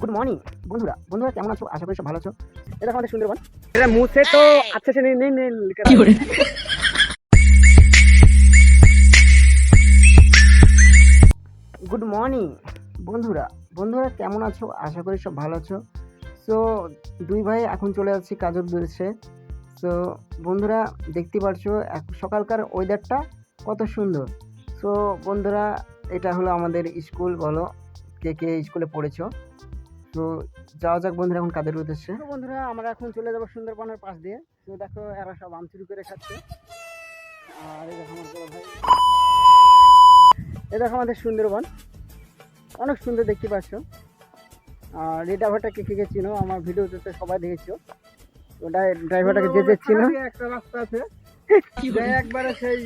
Good morning বন্ধুরা। বন্ধুরা কেমন আছো? আশা করি সব ভালো আছো। এটা আমাদের সুন্দরবন। এটা মুছে তো আচ্ছা সে নীল নীল গুড মর্নিং বন্ধুরা। বন্ধুরা কেমন আছো? আশা করি সব ভালো আছো। সো দুই ভাই এখন চলে যাচ্ছি কাজের উদ্দেশ্যে। সো বন্ধুরা দেখতে পারছ সকালকার ওয়েদারটা কত সুন্দর। সো বন্ধুরা এটা হলো আমাদের স্কুল বলো। কে কে স্কুলে পড়েছো? তো যাওয়া যাক বন্ধুরা এখন কাদের উদ্দেশ্যে। বন্ধুরা আমরা এখন চলে যাব সুন্দরবনের পাশ দিয়ে। তো দেখো এরা সব আম চুরি করে খাচ্ছে। আর এই দেখো আমার বড় ভাই। এই দেখো আমাদের সুন্দরবন। অনেক সুন্দর দেখতে পাচ্ছ। আর এই ড্রাইভারটাকে কে কে চিনো? আমার ভিডিওতে তো সবাই দেখেছ। তো ড্রাইভারটাকে যে যে চিনো। একটা রাস্তা আছে। একবারে সেই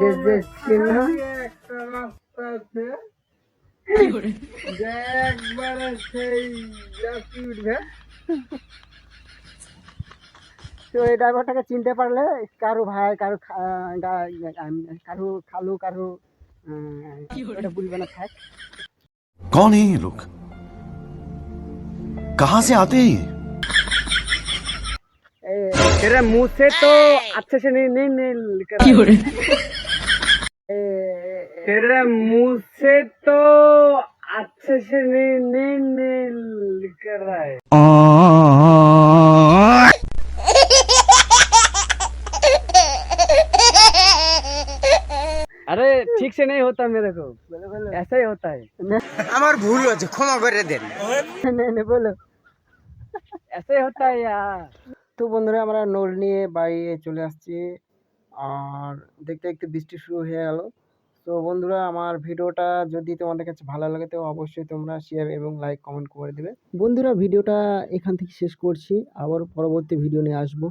যে যে চিনো। একটা রাস্তা আছে। একবারে সেই যাত্রী উঠবে তো এই ড্রাইভারটাকে চিনতে পারলে কারো ভাই কারো খা- গা- আম- কারো খালু কারো আহ, ওটা বুঝবে না থাক कौन है ये लोग कहां से आते हैं ये तेरा मुंह से तो अच्छे से नहीं नहीं नहीं कर সেটা মুছে তো আচ্ছা সে নীল করায় আরে ঠিক সে নেই হতাম মেরে কো। এসাই হতা হ্যাঁ আমার ভুল হয়েছে ক্ষমা করে দেন। বলো। এসাই হতা হ্যাঁ তো বন্ধুরা আমরা নোল নিয়ে বাড়ি চলে আসছি। আর দেখতে দেখতে বৃষ্টি শুরু হয়ে গেল। তো বন্ধুরা, আমার ভিডিওটা যদি তোমাদের কাছে ভালো লাগে, তো অবশ্যই তোমরা শেয়ার এবং লাইক কমেন্ট করে দেবে। বন্ধুরা, ভিডিওটা এখান থেকে শেষ করছি। আবার পরবর্তী ভিডিও নিয়ে আসব।